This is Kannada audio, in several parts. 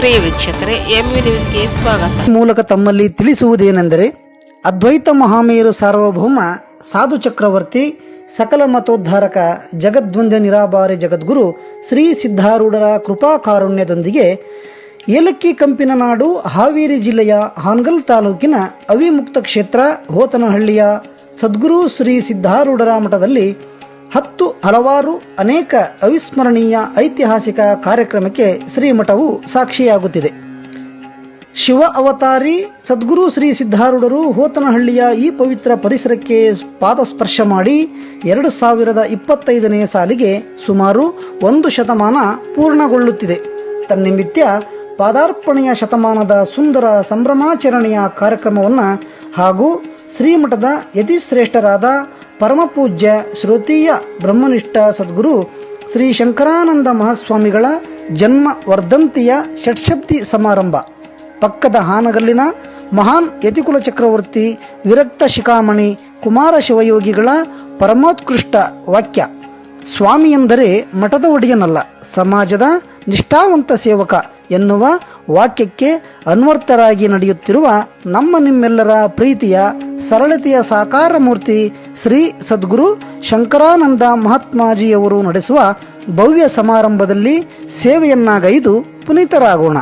ಪ್ರಿಯ ವೀಕ್ಷಕರೇ ಎಂವಿ ನ್ಯೂಸ್ಗೆ ಸ್ವಾಗತ. ಮೂಲಕ ತಮ್ಮಲ್ಲಿ ತಿಳಿಸುವುದೇನೆಂದರೆ, ಅದ್ವೈತ ಮಹಾಮೇರು ಸಾರ್ವಭೌಮ ಸಾಧು ಚಕ್ರವರ್ತಿ, ಸಕಲ ಮತೋದ್ಧಾರಕ ಜಗದ್ವಂದ್ಯ ನಿರಾಬಾರಿ ಜಗದ್ಗುರು ಶ್ರೀ ಸಿದ್ಧಾರೂಢರ ಕೃಪಾ ಕಾರುಣ್ಯದೊಂದಿಗೆ ಏಲಕ್ಕಿ ಕಂಪಿನ ನಾಡು, ಹಾವೇರಿ ಜಿಲ್ಲೆಯ ಹಾನಗಲ್ ತಾಲೂಕಿನ ಅವಿಮುಕ್ತ ಕ್ಷೇತ್ರ, ಹೋತನಹಳ್ಳಿಯ ಸದ್ಗುರು ಶ್ರೀ ಸಿದ್ಧಾರೂಢರ ಮಠದಲ್ಲಿ ಹತ್ತು ಹಲವಾರು ಅನೇಕ ಅವಿಸ್ಮರಣೀಯ ಐತಿಹಾಸಿಕ ಕಾರ್ಯಕ್ರಮಕ್ಕೆ ಶ್ರೀಮಠವು ಸಾಕ್ಷಿಯಾಗುತ್ತಿದೆ. ಶಿವ ಅವತಾರಿ ಸದ್ಗುರು ಶ್ರೀ ಸಿದ್ಧಾರೂಢರು ಹೋತನಹಳ್ಳಿಯ ಈ ಪವಿತ್ರ ಪರಿಸರಕ್ಕೆ ಪಾದಸ್ಪರ್ಶ ಮಾಡಿ ಎರಡು ಸಾವಿರದ ಇಪ್ಪತ್ತೈದನೇ ಸಾಲಿಗೆ ಸುಮಾರು ಒಂದು ಶತಮಾನ ಪೂರ್ಣಗೊಳ್ಳುತ್ತಿದೆ. ತನ್ನಿಮಿತ್ಯ ಪಾದಾರ್ಪಣೆಯ ಶತಮಾನದ ಸುಂದರ ಸಂಭ್ರಮಾಚರಣೆಯ ಕಾರ್ಯಕ್ರಮವನ್ನು ಹಾಗೂ ಶ್ರೀಮಠದ ಯತಿಶ್ರೇಷ್ಠರಾದ ಪರಮಪೂಜ್ಯ ಶ್ರುತೀಯ ಬ್ರಹ್ಮನಿಷ್ಠ ಸದ್ಗುರು ಶ್ರೀ ಶಂಕರಾನಂದ ಮಹಾಸ್ವಾಮಿಗಳ ಜನ್ಮ ವರ್ಧಂತಿಯ ಷಟ್ಶಕ್ತಿ ಸಮಾರಂಭ. ಪಕ್ಕದ ಹಾನಗಲ್ಲಿನ ಮಹಾನ್ ಯತಿಕುಲ ಚಕ್ರವರ್ತಿ ವಿರಕ್ತ ಶಿಖಾಮಣಿ ಕುಮಾರ ಶಿವಯೋಗಿಗಳ ಪರಮೋತ್ಕೃಷ್ಟ ವಾಕ್ಯ. ಸ್ವಾಮಿ ಎಂದರೆ ಮಠದ ಒಡೆಯನಲ್ಲ, ಸಮಾಜದ ನಿಷ್ಠಾವಂತ ಸೇವಕ ಎನ್ನುವ ವಾಕ್ಯಕ್ಕೆ ಅನ್ವರ್ಥರಾಗಿ ನಡೆಯುತ್ತಿರುವ ನಮ್ಮ ನಿಮ್ಮೆಲ್ಲರ ಪ್ರೀತಿಯ ಸರಳತೆಯ ಸಾಕಾರ ಮೂರ್ತಿ ಶ್ರೀ ಸದ್ಗುರು ಶಂಕರಾನಂದ ಮಹಾತ್ಮಾಜಿಯವರು ನಡೆಸುವ ಭವ್ಯ ಸಮಾರಂಭದಲ್ಲಿ ಸೇವೆಯನ್ನಾಗೈದು ಪುನೀತರಾಗೋಣ.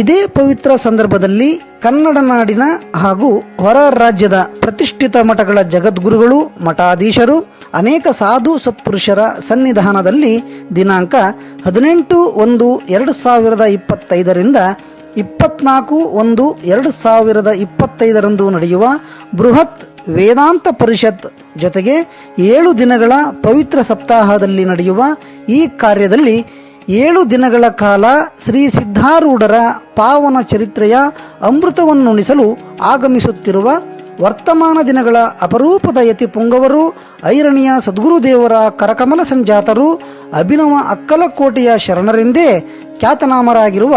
ಇದೇ ಪವಿತ್ರ ಸಂದರ್ಭದಲ್ಲಿ ಕನ್ನಡ ನಾಡಿನ ಹಾಗೂ ಹೊರ ರಾಜ್ಯದ ಪ್ರತಿಷ್ಠಿತ ಮಠಗಳ ಜಗದ್ಗುರುಗಳು, ಮಠಾಧೀಶರು, ಅನೇಕ ಸಾಧು ಸತ್ಪುರುಷರ ಸನ್ನಿಧಾನದಲ್ಲಿ ದಿನಾಂಕ ಹದಿನೆಂಟು ಒಂದು ಎರಡು ಸಾವಿರದ ಇಪ್ಪತ್ತೈದರಿಂದ ಇಪ್ಪತ್ನಾಲ್ಕು ಒಂದು ಎರಡು ಸಾವಿರದ ಇಪ್ಪತ್ತೈದರಂದು ನಡೆಯುವ ಬೃಹತ್ ವೇದಾಂತ ಪರಿಷತ್ ಜೊತೆಗೆ ಏಳು ದಿನಗಳ ಪವಿತ್ರ ಸಪ್ತಾಹದಲ್ಲಿ ನಡೆಯುವ ಈ ಕಾರ್ಯದಲ್ಲಿ ಏಳು ದಿನಗಳ ಕಾಲ ಶ್ರೀ ಸಿದ್ಧಾರೂಢರ ಪಾವನ ಚರಿತ್ರೆಯ ಅಮೃತವನ್ನುಣಿಸಲು ಆಗಮಿಸುತ್ತಿರುವ ವರ್ತಮಾನ ದಿನಗಳ ಅಪರೂಪದ ಯತಿ ಪುಂಗವರು, ಐರಣಿಯ ಸದ್ಗುರುದೇವರ ಕರಕಮಲ ಸಂಜಾತರು, ಅಭಿನವ ಅಕ್ಕಲಕೋಟೆಯ ಶರಣರೆಂದೇ ಖ್ಯಾತನಾಮರಾಗಿರುವ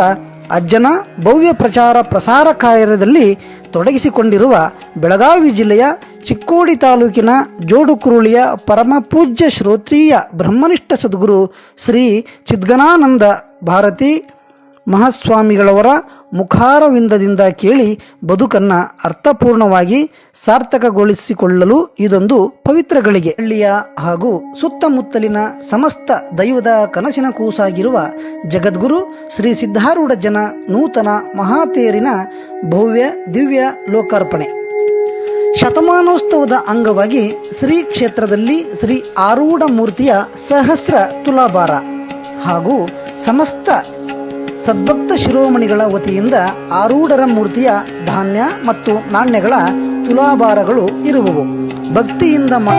ಅಜ್ಜನ ಭವ್ಯ ಪ್ರಚಾರ ಪ್ರಸಾರ ಕಾರ್ಯದಲ್ಲಿ ತೊಡಗಿಸಿಕೊಂಡಿರುವ ಬೆಳಗಾವಿ ಜಿಲ್ಲೆಯ ಚಿಕ್ಕೋಡಿ ತಾಲೂಕಿನ ಜೋಡುಕುರುಳಿಯ ಪರಮ ಪೂಜ್ಯ ಶ್ರೋತ್ರೀಯ ಬ್ರಹ್ಮನಿಷ್ಠ ಸದ್ಗುರು ಶ್ರೀ ಚಿದ್ಗನಾನಂದ ಭಾರತಿ ಮಹಾಸ್ವಾಮಿಗಳವರ ಮುಖಾರವಿಂದದಿಂದ ಕೇಳಿ ಬದುಕನ್ನು ಅರ್ಥಪೂರ್ಣವಾಗಿ ಸಾರ್ಥಕಗೊಳಿಸಿಕೊಳ್ಳಲು ಇದೊಂದು ಪವಿತ್ರ ಗಳಿಗೆ ಹಳ್ಳಿಯ ಹಾಗೂ ಸುತ್ತಮುತ್ತಲಿನ ಸಮಸ್ತ ದೈವದ ಕನಸಿನ ಕೂಸಾಗಿರುವ ಜಗದ್ಗುರು ಶ್ರೀ ಸಿದ್ಧಾರೂಢ ಜನ ನೂತನ ಮಹಾತೇರಿನ ಭವ್ಯ ದಿವ್ಯ ಲೋಕಾರ್ಪಣೆ. ಶತಮಾನೋತ್ಸವದ ಅಂಗವಾಗಿ ಶ್ರೀ ಕ್ಷೇತ್ರದಲ್ಲಿ ಶ್ರೀ ಆರೂಢ ಮೂರ್ತಿಯ ಸಹಸ್ರ ತುಲಾಭಾರ ಹಾಗೂ ಸಮಸ್ತ ಸದ್ಭಕ್ತ ಶಿರೋಮಣಿಗಳ ವತಿಯಿಂದ ಆರೂಢರ ಮೂರ್ತಿಯ ಧಾನ್ಯ ಮತ್ತು ನಾಣ್ಯಗಳ ತುಲಾಭಾರಗಳು ಇರುವವು. ಭಕ್ತಿಯಿಂದ ಮಾ